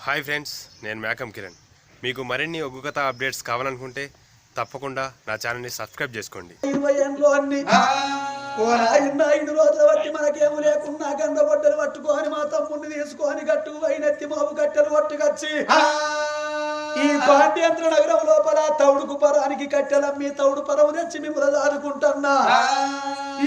Hi friends నేను మేకం కిరణ్. మీకు మరిన్ని ఒగ్గు కథ అప్డేట్స్ కావాలనుకుంటే తప్పకుండా నా ఛానల్ని సబ్స్క్రైబ్ చేసుకోండి. ఇరవై ఏండ్లు అన్ని. ఓ నాయన ఐదు రోజుల బట్టి మనకేమో లేకున్నా గంధ బొట్టలు పట్టుకొని మా తమ్ముడిని తీసుకొని గట్టు వైనెత్తి మాపు కట్టెలు పట్టుకొచ్చి ఈ పాండ్యంత్ర నగరం లోపల తౌడుకు పరానికి కట్టెలమ్మి తౌడు పరము తెచ్చి మిమ్మల్ని దాదుకుంటున్నా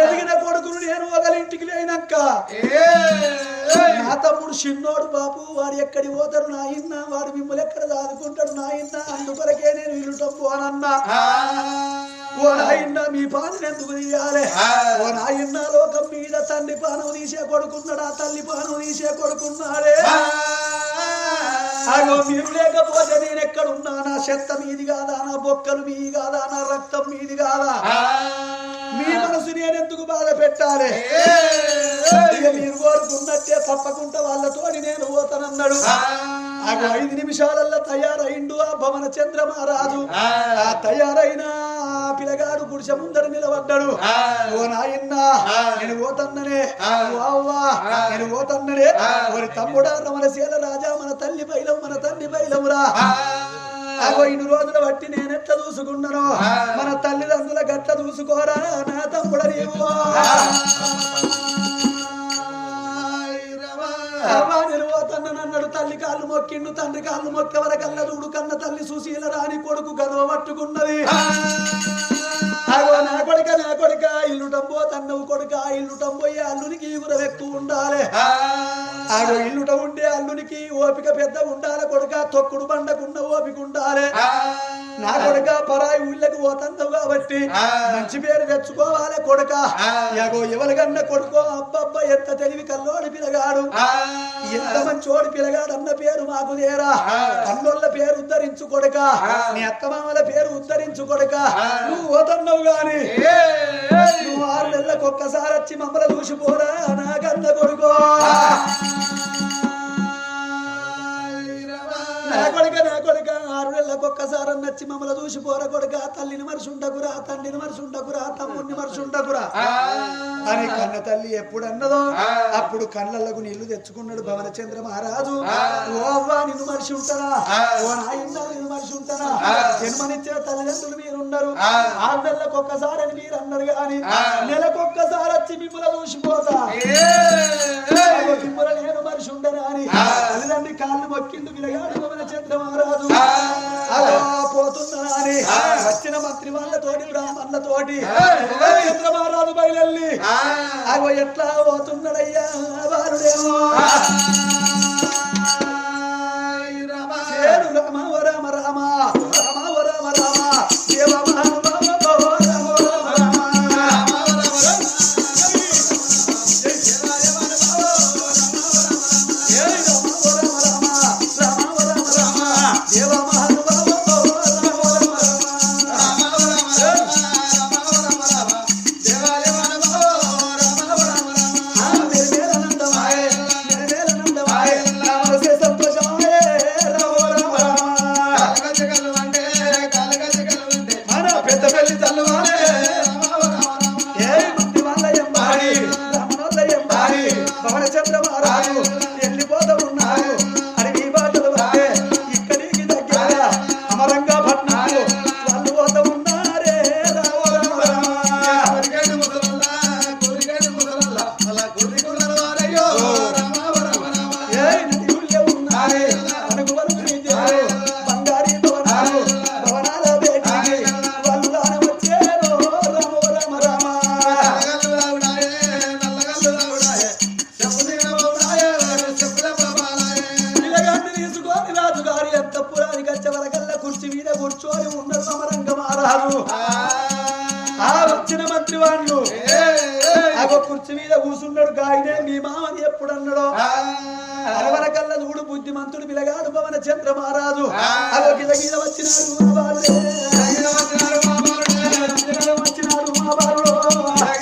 ఎదిగిన కొడుకును నేను ఒకరింటికి లేనాక నా తమ్ముడు చిన్నోడు బాబు వాడు ఎక్కడి పోతాడు నాయన్న? వాడు మిమ్మల్ని ఎక్కడ దాదుకుంటాడు నాయన్న? అందుకొరకే నేను ఇల్లు అనన్నా ఓ నాయన్న మీ పానం ఎందుకు తీయాలి? ఓ నాయన్న లోకం మీద తండ్రి పానం తీసే కొడుకున్నాడా తల్లి పానం తీసే కొడుకున్నాడే. అగో మీరు లేకపోతే నేను ఎక్కడున్నా? నా చెత్త మీది కాదా? నా బొక్కలు మీది కాదా? నా రక్తం మీది కాదా? మీ మనసు నేను ఎందుకు బాధ పెట్టాలి? మీరు కోరుకున్నట్టే తప్పకుండా వాళ్ళతోని నేను పోతానన్నాడు. ఐదు నిమిషాలల్లో తయారైండు ఆ భవన చంద్ర మహారాజు ఆ తయారైన ఆ పిల్లగాడు గుడిసె ముందర నిలబడ్డాడు. ఓ నాయన్న నేను పోతన్ననే. అవ్వా నేను పోతన్ననే. తమ్ముడా రమణశీల రాజా మన తల్లి బైలం మన తండ్రి బైలమురా అగో ఇన్ని రోజులు బట్టి నేను ఎట్లా చూసుకున్నాను? మన తల్లిదండ్రుల గట్ల చూసుకోరా నా తమ్ముడ నీవు అన్నాడు తల్లి కాళ్ళు మొక్కిండు తండ్రి కాళ్ళు మొక్క వరకల్ల చూడు కన్న తల్లి సుశీల రాని కొడుకు గదవ పట్టుకున్నది. అగో నా కొడుక నా కొడుక ఇల్లు టంబో తన్నవు కొడుక ఇల్లు టంబోయే అల్లునికి ఈగురం ఎక్కువ ఉండాలి అగో ఇల్లుట ఉండే అల్లునికి ఓపిక పెద్ద ఉండాలి కొడుక తొక్కుడు బండకున్న ఓపిక ఉండాలి. నా కొడుక పరాయి ఊళ్ళకి పోతున్నావు కాబట్టి మంచి పేరు తెచ్చుకోవాలి కొడుక. ఎగో ఎవరికన్నా కొడుకో అబ్బబ్బ ఎంత తెలివి కల్లోడి పిలగాడు ఎంత మంచోడి పిలగాడు అన్న పేరు మాకు లేరా? కన్నోళ్ళ పేరు ఉద్ధరించు కొడుక. నీ అత్తమామల పేరు ఉద్ధరించు కొడుక. నువ్వు పోతున్నావు గాని. నువ్వు ఆరు నెలలకు ఒక్కసారి వచ్చి మమ్మల్ని చూసిపోరా నా కన్న కొడుకో నా కొడుక నా కొడుక ఆరు నెలలకు నచ్చి మమ్మల్ని చూసి పోర కొడుక తల్లిని మరుసుండకురా తండ్రిని మరుసుండకురా తమ్ముడిని మరుసుండకురా. అని కన్న తల్లి ఎప్పుడు అన్నదో అప్పుడు కళ్ళకు నీళ్ళు తెచ్చుకున్నాడు భవన చంద్ర మహారాజు ఓ అవ్వా నిన్ను మనిషి ఉంటారా ఓ నాయన నిన్ను మనిషి ఉంటారా జన్మనిచ్చిన తల్లిదండ్రులు మీరున్నారు ఆరు నెలలకు అని మీరు అన్నారు కానీ నెలకొక్కసారి వచ్చి మిమ్మల్ని చూసిపోతా మిమ్మల్ని నేను మనిషి ఉండరా అని. తల్లిదండ్రి కాళ్ళు మొక్కిండు పిలగాడు భవన చంద్ర మహారాజు. అలా పోతున్నా అని. వచ్చిన మంత్రి వాళ్ళతోటి బ్రాహ్మణులతోటి చంద్ర మహారాజు బయలెళ్ళి అగో ఎట్లా పోతున్నాడయ్యా బాలుడేమో. మీద కూర్చున్నాడు గాయనే మీ మామని ఎప్పుడు అన్నాడో అరవరకల్లా చూడు బుద్ధిమంతుడు పిలగాడు పవన చంద్ర మహారాజు అదో మా బాలుడే.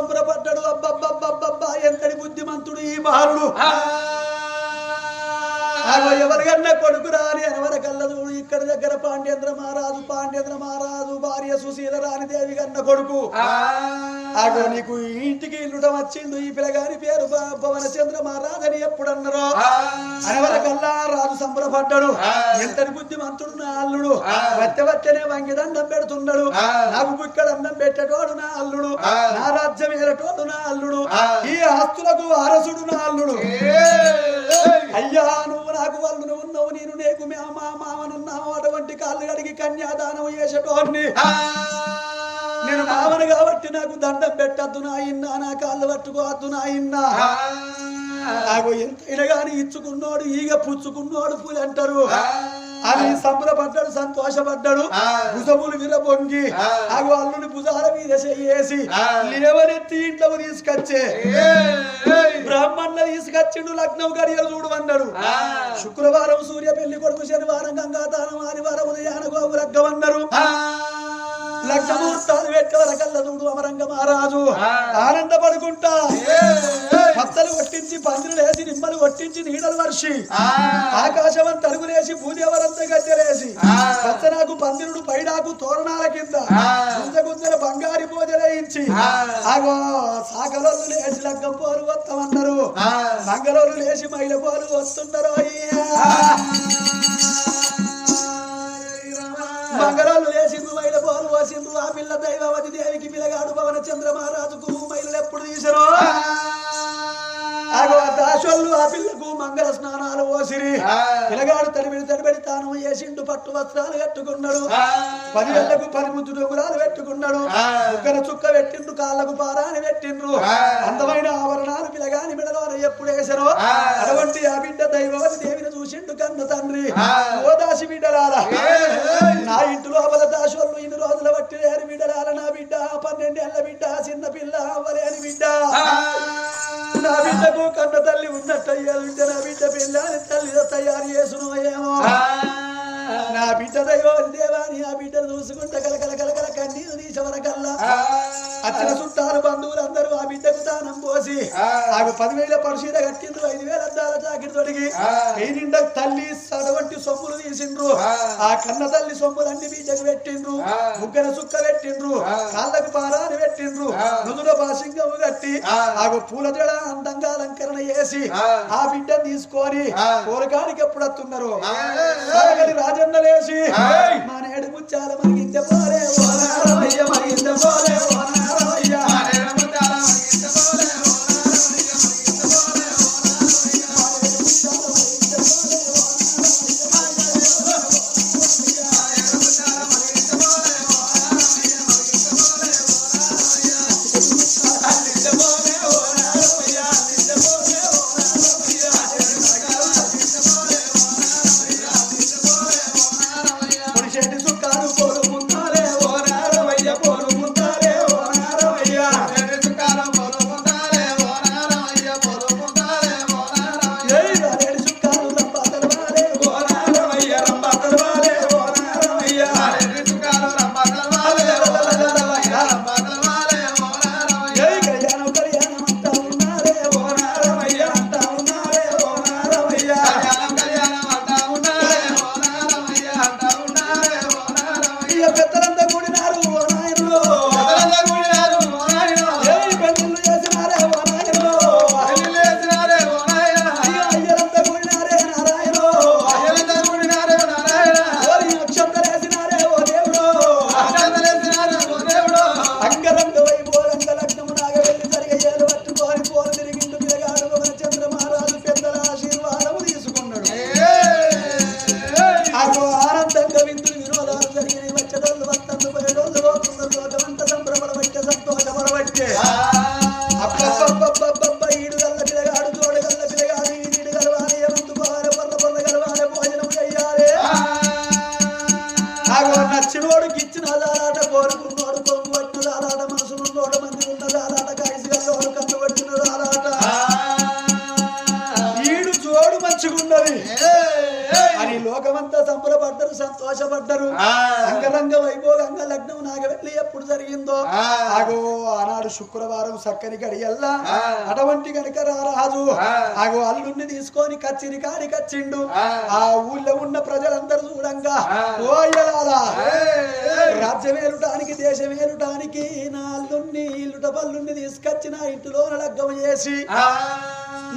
సంబరపడ్డాడు. అబ్బబ్బబ్బబ్బబ్బా ఎంతటి బుద్ధిమంతుడు ఈ బాలుడు ఎవరికన్నా కొడుకు రాని అనవరకల్లా చూడు. ఇక్కడ దగ్గర పాండ్యేంద్ర మహారాజు పాండ్యేంద్ర మహారాజు భార్య సుశీల రాణి దేవి కన్న కొడుకు. ఆగో నీకు ఇంటికి ఇల్లుడం వచ్చిండు. ఈ పిల్లగాని పేరు భవన చంద్ర మహారాజు అని ఎప్పుడన్నారో. అనవరకల్లా రాజు సంబరపడ్డాడు. ఎంతటి బుద్ధిమంతుడు నా అల్లుడు. వత్తె వత్తెనే వంగి దండం పెడుతున్నాడు నాకు బుక్కడ అన్నం పెట్టేటోడు నా అల్లుడు. నా రాజ్యం ఏలటోడు నా అల్లుడు. ఈ ఆస్తులకు వారసుడు నా అల్లుడు. అయ్యా నువ్వు నాకు వాళ్ళు ఉన్నావు. నేను నీకు మా మా అటువంటి కాళ్ళు కడిగి కన్యాదానం చేసేటోడిని నేను మామను కాబట్టి నాకు దండం పెట్టద్దు నా ఇన్నా నా కాళ్ళు పట్టుకోవద్దు నా ఇన్నా నాకు ఎంతైనా గాని ఇచ్చుకున్నోడు ఈగ పుచ్చుకున్నోడు పూలు అంటారు. అని సంబరపడ్డాడు సంతోషపడ్డాడు. భుజములు విరబొంగి ఆగు అల్లుని భుజాల మీద చేసి లేవనెత్తి ఇంట్లోకి తీసుకొచ్చే. బ్రాహ్మణులు తీసుకొచ్చిండు లగ్నం గడియలు చూడు అన్నాడు శుక్రవారం సూర్య పెళ్ళి కొడుకు శనివారం గంగాదానం ఆదివారం ఉదయాన గోవు లగ్గమన్నారు లక్షమూర్తాలు పెట్టవరకల్ల చూడు అమరంగ మహారాజు. ఆనందపడుకుంటా. పచ్చలు కొట్టించి పందిరు లేసి నిమ్మలు కొట్టించి నీడలు వర్షి ఆకాశం తరుగులేసి భూదేవరంత గద్దెలేసి పచ్చనాకు పందిరుడు పైడాకు తోరణాల కింద గుంజ గుంజల బంగారి పూజలేయించి ఆగో సాకలోళ్ళు లేచి లగ్గం పోరు వస్తామన్నారు మంగళోళ్ళు లేచి మైల పోరు వస్తున్నారు మంగళాలు లేచిండ్రు మైల పోరు ఆ పిల్ల దైవవతి దేవికి పిల్లగాడు పవన చంద్ర మహారాజుకు మైలు ఎప్పుడు తీసరు? ఆగో దాసోళ్ళు ఆ పిల్లకు మంగళ స్నానాలు పోసిరి. పిల్లగాడు తడిబిడి తడిబడి తాను వేసిండు పట్టు వస్త్రాలు కట్టుకున్నాడు. పది వేళ్ళకు పది ముద్దు డొంగురాలు పెట్టుకున్నాడు. ముగ్గర చుక్క పెట్టిండ్రు కాళ్ళకు పారాని పెట్టిండ్రు. అందమైన ఆభరణాలు పిల్లగాని మెడలో ఎప్పుడు వేసరో. అటువంటి ఆ బిడ్డ దైవవతి దేవిని చూసిండు కన్న తండ్రి. ఓ దాసి బిడ్డలారా. నా ఇంటి లోపల దాసోళ్ళు ఇన్ని రోజుల బట్టి లేని బిడ్డలాల నా బిడ్డ. పన్నెండేళ్ళ బిడ్డ చిన్న పిల్ల అవ్వలేని బిడ్డ. నా బిడ్డకు కన్న తల్లి ఉన్నట్టయ్యారు బిడ్డ నా బిడ్డ పిల్లని తల్లి తయారు చేసును ఏమో నా బిడ్డ దైవం దేవాని ఆ బిడ్డను చూసుకుంటే కలకల కలకల కన్నీరు తీసవరకల్లా అచ్చిన చుట్టాలు బంధువులు అందరూ బిడ్డకు దానం పోసి ఆమె పదివేల పరిశీల కట్టిండ్రు ఐదు వేల అద్దాల జాకెట్ తొడిగి నిండా తల్లి సడవంటి సొమ్ములు తీసిండ్రు. ఆ. కన్న తల్లి సొమ్ములన్నీ బిడ్డకు పెట్టిండ్రు ముగ్గన సుక్క పెట్టిండ్రు కాళ్ళకు పారాని పెట్టిండ్రు నుదుల బాసింగము కట్టి ఆగు పూల జడ అందంగా అలంకరణ చేసి ఆ. బిడ్డను తీసుకొని కూరగానికి ఎప్పుడు వస్తున్నారు? రాజన్న లేచి మా నేడు ముచ్చాల మరిగింత పోలే మరిగింత పోలే ఆహారం తగ్గ వింతులు విలువలు జరిగినాయి వస్తాను. చక్కని గడియల్లా. అటువంటి కనుక రారాజు. ఆగో అల్లుడిని తీసుకొని కచ్చిరి కాడి కచ్చిండు ఆ. ఊళ్ళో ఉన్న ప్రజలందరూ చూడంగా. ఓయలాలా రాజ్యం ఏలుటానికి దేశం ఏలుటానికి నా అల్లుణ్ణి ఇల్లుట పల్లుణ్ణి తీసుకొచ్చి నా ఇంటిలో లగ్గం చేసి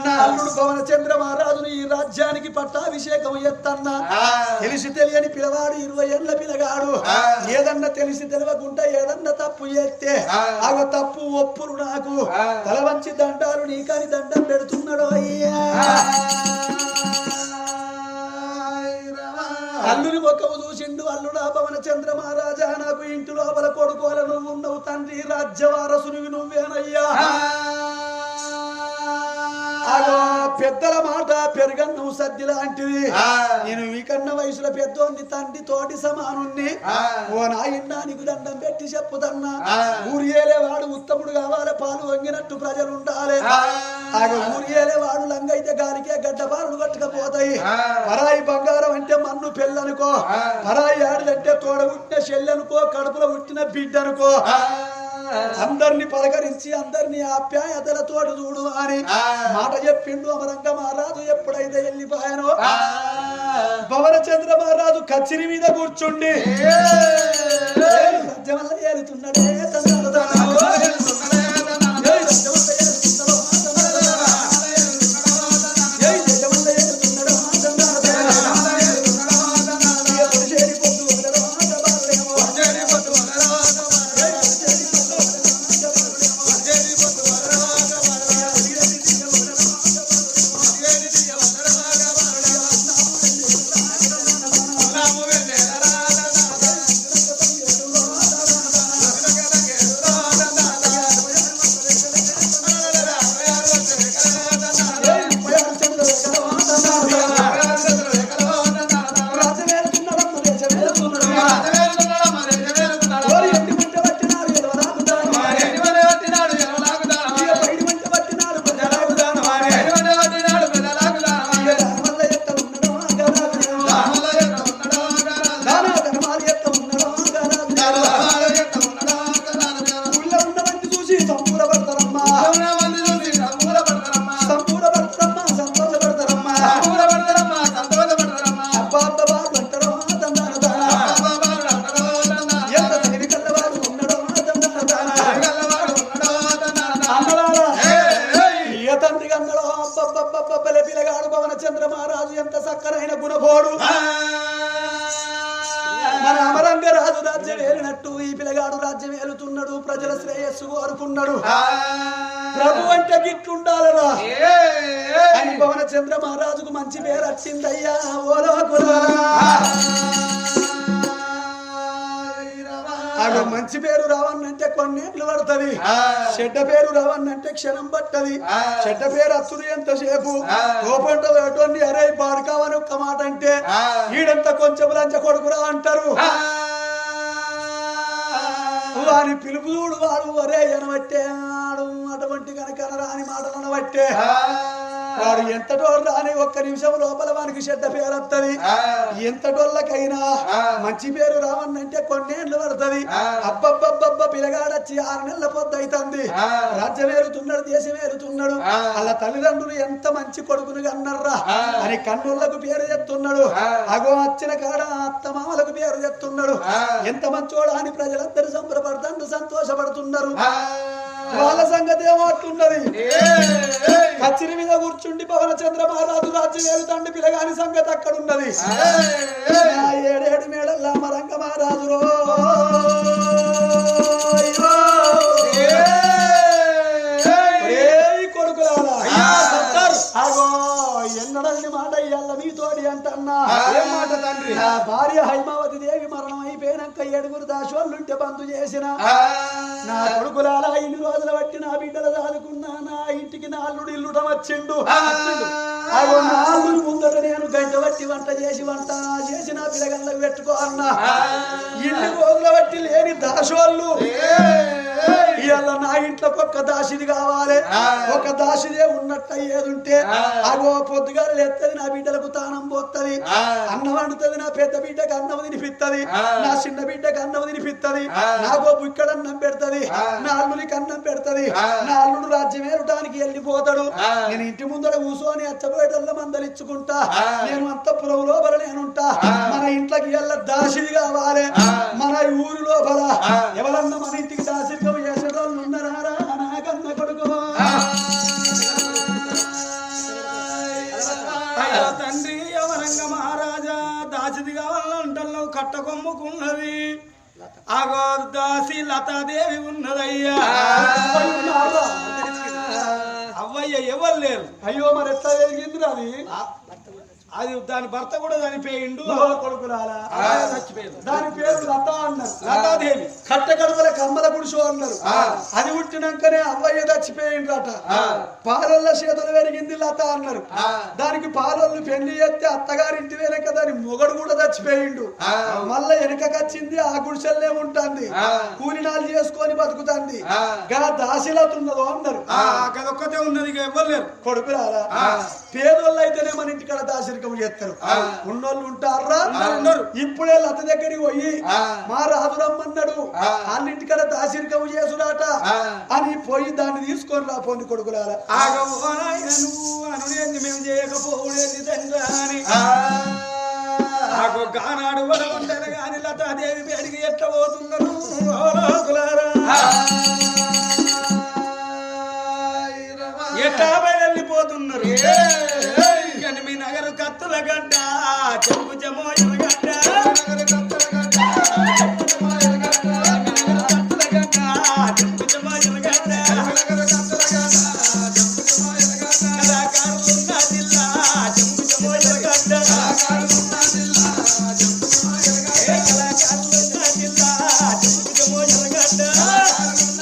నా అల్లుడు పవన చంద్ర మహారాజుని ఈ రాజ్యానికి పట్టాభిషేకం ఎత్తన్నా. తెలిసి తెలియని పిల్లవాడు ఇరవై ఏళ్ళ పిల్లగాడు. ఏదన్నా తెలిసి తెలియకుండా ఏదన్నా తప్పు చేస్తే ఆగ తప్పు ఒప్పులు నాకు. తల వంచి దండాలు నీకని దండం పెడుతున్నాడు అయ్యా. అల్లుని ముఖము చూసిండు అల్లుడా పవన చంద్ర మహారాజా నాకు ఇంటి లోపల కొడుకోల నువ్వు ఉన్నావు తండ్రి. రాజ్యవారసునివి నువ్వేనయ్యా. అగో పెద్దల మాట పెరగన్నం సద్ది లాంటిది. నేను మీకన్న వయసులో పెద్దోన్ని తండ్రి తోటి సమానుణ్ణి. ఓ నాయన్నా నీకు దండం పెట్టి చెప్పుదన్నా. ఊరి వాడు ఉత్తముడు కావాలి పాలు వంగినట్టు ప్రజలు ఉండాలి ఆగ ఊరి వాడు లంగైతే గాలికే గడ్డ పాలు కట్టుకపోతాయి పరాయి బంగారం అంటే మన్ను పెళ్ళనుకో. పరాయి ఆడదంటే తోడ పుట్టిన చెల్లెనుకో కడుపులో పుట్టిన బిడ్డ అనుకో అందరిని పలకరించి అందరిని ఆప్యాయతలతో చూడు. అని మాట చెప్పిండు అమరంగ మహారాజు ఎప్పుడైతే వెళ్ళిపోయానో భవన చంద్ర మహారాజు కచ్చిరి మీద కూర్చుండి. రాజ్యమల్ల ఏలుతున్నాడే గిట్లుండాలరా అని పవన చంద్ర మహారాజుకు మంచి పేరు వచ్చిందయ్యా ఓలో ఆడ మంచి పేరు రావన్నంటే కొన్నేళ్ళు పడుతుంది. చెడ్డ పేరు రావన్నంటే క్షణం పట్టది. చెడ్డ పేరు అచ్చుడు ఎంతసేపు? కోపంట వేటోని అరే పాడుకావని ఒక్క మాట అంటే ఈడంత కొంచెం లంచ కొడుకురా అంటారు? వాని పిలుపు చూడు వాడు అరే ఎనబట్టే ఆడు అటువంటి కనుక రాని మాటలు అనబట్టే వాడు ఎంత రాని ఒక్క నిమిషం లోపల వానికి చెడ్డ పేరు వస్తుంది ఎంత డొల్లకైనా మంచి పేరు రావన్నంటే కొన్నేళ్ళు పడుతుంది. అబ్బబ్బబ్బబ్బ పిల్లగాడచ్చి ఆరు నెలల పొద్దు అవుతుంది రాజ్యం ఏరుతున్నాడు దేశం ఏరుతున్నాడు అలా తల్లిదండ్రులు ఎంత మంచి కొడుకుని అన్నర్రా అని కన్నులకు పేరు చెప్తున్నాడు. అగో వచ్చిన కాడ అత్త మామలకు పేరు చెప్తున్నాడు. ఎంత మంచోడా అని ప్రజలందరూ సంబరపడుతుండ్రు సంతోషపడుతున్నారు. వాళ్ళ సంగతి ఏమవుతున్నది కచ్చిరి మీద కూర్చుండి పవన చంద్ర మహారాజు రాజ్యం ఏలుతండి పిల్లగాని సంగతి అక్కడ ఉన్నది ఏడేడు మేడల్లా మరంగ మహారాజు రో ఎన్నడని మాట ఇయ్యాల మీతోడి అంటన్నా ఏం మాట తండ్రి? నా భార్య హైమావతి దేవి మరణం అయిపోయినాక ఏడుగురు దాశోళ్ళుంటే బంధు చేసిన. నా కొడుకులాల ఇన్ని రోజుల బట్టి నా బిడ్డలు దాదుకున్నా నా ఇంటికి నా అల్లుడు ఇల్లుట వచ్చిండు. అగో నా అల్లుడు ముందర నేను గంట బట్టి వంట చేసి వంట చేసి నా పిల్లగళ్ళకు పెట్టుకో అన్నా. ఇన్ని రోజుల బట్టి లేని దాసోళ్ళు. ఇవాళ నా ఇంట్లోకి ఒక్క దాసిది కావాలి. ఒక దాసిదే ఉన్నట్టు ఉంటే అగో పొద్దుగా లేస్తుంది నా బిడ్డలకు తానం పోతుంది అన్నం వండుతుంది నా పెద్ద బిడ్డకు అన్నం తినిపిస్తుంది నా చిన్న బిడ్డకు అన్నం తినిపిస్తుంది నాకో బుక్కడ అన్నం పెడుతుంది. నా అల్లుడికి అన్నం పెడుతుంది. నా అల్లుడు రాజ్యం ఏరటానికి వెళ్ళిపోతాడు. నేను ఇంటి ముందర కూర్చొని అచ్చబోయేటల్ల మందలిచ్చుకుంటా నేను అంతపురం లోపల నేనుంటా. మన ఇంట్లోకి వెళ్ళ దాసిది కావాలి. మన ఊరి లోపల ఎవరన్నా మన ఇంటికి దాసిరికం కట్టకొమ్ముకున్నది ఆగో దాసి లతాదేవి ఉన్నదయ్యా. అవ్వయ్య ఎవరు లేరు? అయ్యో మరి ఎట్లా జరిగింది అది? అది దాని భర్త కూడా చనిపోయిండు. కొడుకురాలా చచ్చిపోయింది. దాని పేరు లత అన్నారు లతాదేవి. కట్ట కడుపుల కమ్మల పురుషు అన్నారు. అది పుట్టినాకనే అవ్వయ్య చచ్చిపోయిండ్రట. పాలల్ల చేతులు పెరిగింది లత అన్నారు. దానికి పాలళ్ళు పెళ్ళి చేస్తే అత్తగారింటి వెనక దాని మొగడు కూడా చచ్చిపోయిండు. మళ్ళా వెనకకొచ్చింది ఆ గుడిసెల్లే ఉంటుంది. కూలినాలు చేసుకొని బతుకుతుంది. గా దాసిలత ఉన్నదో అన్నారు. గదొక్కతే ఉన్నది ఇక ఎవరు లేరు. కొడుకురారా పేదోళ్ళు అయితేనే మన ఇంటికాడ దాసరికం చేస్తారు. ఉన్నోళ్ళు ఉంటారా. ఇప్పుడే లత దగ్గరికి పోయి మా రాజు రమ్మన్నాడు అన్నింటికాడ దాసరికం చేసుడాట అని పోయి దాన్ని తీసుకొని రా నాయన నువ్వు అనుడేంది మేము చేయకపోవుడేంది తండ్రి అని గానాడు లతాదేవి పేడికి ఎట్లా పోతున్నారు. ఎట్లా వెళ్ళిపోతున్నారు కానీ మీ నగరు కత్తుల గడ్డ చెంపు జమో ఎరగడ్డ Oh.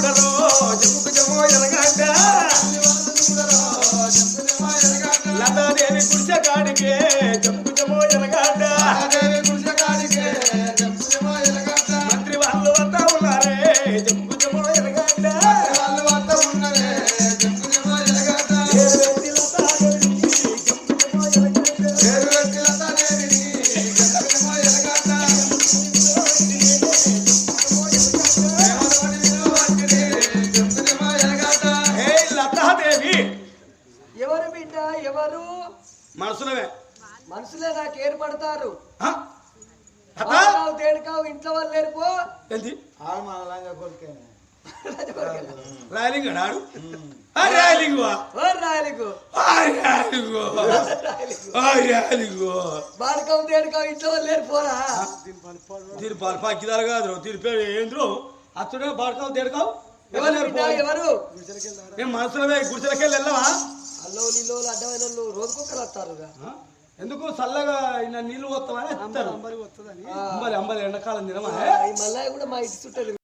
ఆడికెళ్ళి వాళ్ళు మనసులవే? మనుషులే నాకు ఏర్పడతారు. తేడుకావు ఇంట్లో వాళ్ళు లేరుపో ఏంటి రాయలింగ్ బాడకావు తేడుకావు ఇంట్లో వాళ్ళు పాలు పాకిదాలు కాదు తీరు పేరు ఏంద్రు అచ్చుడే బాడకావు తేడకావు? ఎవరు ఎవరు మనసులవే గుడిసెలకెళ్ళి వెళ్ళవా? అల్లో నీళ్ళు అడ్డమైన వాళ్ళు? ఎందుకు? చల్లగా నీళ్ళు పోతామని అంబలి అంబలి ఎండాకాలం తినమా ఈ మల్లయ్య కూడా మా ఇంటి చుట్టూ